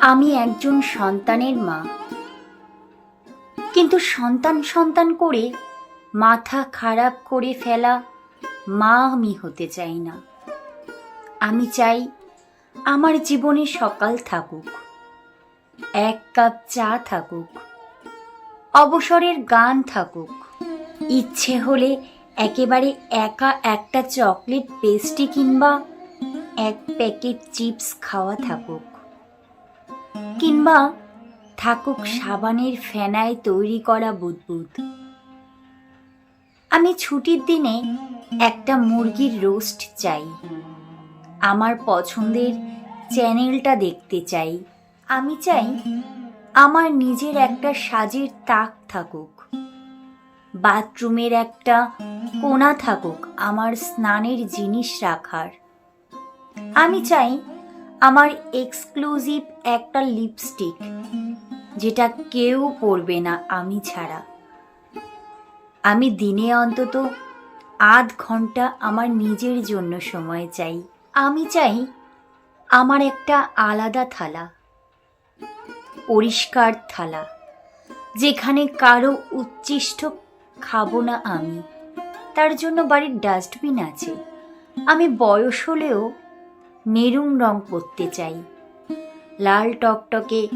আমি একজন সন্তানের মা। কিন্তু সন্তান সন্তান করে মাথা খারাপ করে ফেলা মা আমি হতে চাই না। আমি চাই আমার জীবনে সকাল থাকুক, এক কাপ চা থাকুক, অবসরের গান থাকুক। ইচ্ছে হলে একেবারে একা একটা চকলেট পেস্ট্রি কিংবা এক প্যাকেট চিপস খাওয়া থাকুক। কিংবা থাকুক সাবানের ফেনায় তৈরি করা বুদবুদ। আমি ছুটির দিনে একটা মুরগির রোস্ট চাই। আমার পছন্দের চ্যানেলটা দেখতে চাই। আমি চাই আমার নিজের একটা সাজের তাক থাকুক। বাথরুমের একটা কোনা থাকুক আমার স্নানের জিনিস রাখার। আমি চাই আমার এক্সক্লুসিভ একটা লিপস্টিক, যেটা কেউ পরবে না আমি ছাড়া। আমি দিনে অন্তত আধ ঘণ্টা আমার নিজের জন্য সময় চাই। আমি চাই আমার একটা আলাদা থালা, পরিষ্কার থালা, যেখানে কারও উচ্ছিষ্ট খাব না আমি। তার জন্য বাড়ির ডাস্টবিন আছে। আমি বয়স হলেও মেরুন রং পরতে চাই। লাল টকটকে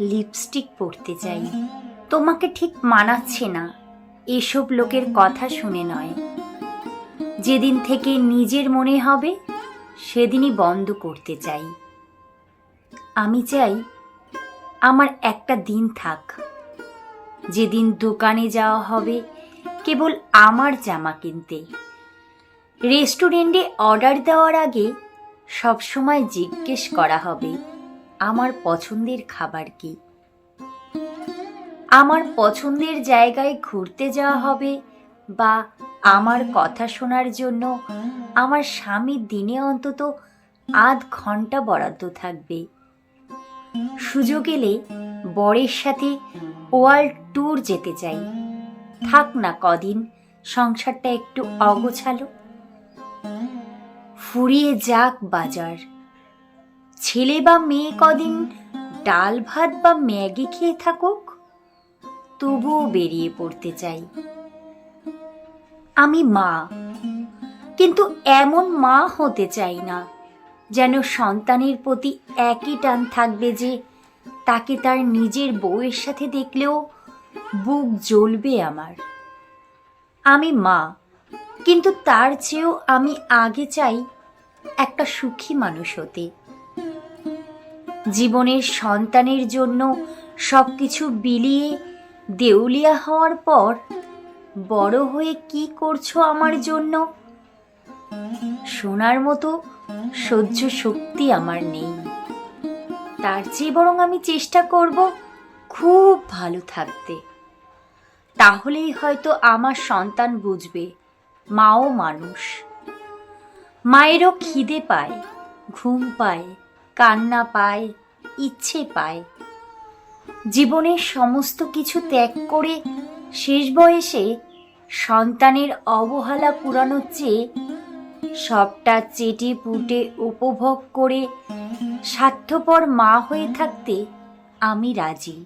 লিপস্টিক পরতে চাই। তোমাকে ঠিক মানাচ্ছে না। এসব লোকের কথা শুনে নয়। যেদিন থেকে নিজের মনে হবে, সেদিনই বন্ধ করতে চাই। আমি চাই, আমার একটা দিন থাক। যেদিন দোকানে যাওয়া হবে, কেবল আমার জামা কিনতে। রেস্টুরেন্টে অর্ডার দেওয়ার আগে সবসময় জিজ্ঞেস করা হবে, আমার পছন্দের খাবার কি? আমার পছন্দের জায়গায় ঘুরতে যাওয়া হবে বা আমার কথা শোনার জন্য আমার স্বামী দিনে অন্তত আধ ঘণ্টা বরাদ্দ থাকবে। সুযোগ এলে বরের সাথে ওয়ার্ল্ড ট্যুর যেতে চাই। থাক না কদিন, সংসারটা একটু অগোছালো। ফুরিয়ে যাক বাজার। ছেলে বা মেয়ে কদিন ডাল ভাত বা ম্যাগি খেয়ে থাকুক, তবুও বেরিয়ে পড়তে চাই। আমি মা, কিন্তু এমন মা হতে চাই না যেন সন্তানের প্রতি একই টান থাকবে যে তাকে তার নিজের বউয়ের সাথে দেখলেও বুক জ্বলবে আমার। আমি মা, কিন্তু তার চেয়েও আমি আগে চাই একটা সুখী মানুষ হতে। জীবনের সন্তানের জন্য সব কিছু বিলিয়ে দেউলিয়া হওয়ার পর বড় হয়ে কি করছ আমার জন্য? শোনার মতো সহ্য শক্তি আমার নেই। তার চেয়ে বরং আমি চেষ্টা করব খুব ভালো থাকতে। তাহলেই হয়তো আমার সন্তান বুঝবে, মাও মানুষ। মায়েরও খিদে পায়, ঘুম পায়, কান্না পায়, ইচ্ছে পায়। জীবনের সমস্ত কিছু ত্যাগ করে শেষ বয়সে সন্তানের অবহেলা পুরানোর চেয়ে সবটা চেটে পুটে উপভোগ করে স্বার্থপর মা হয়ে থাকতে আমি রাজি।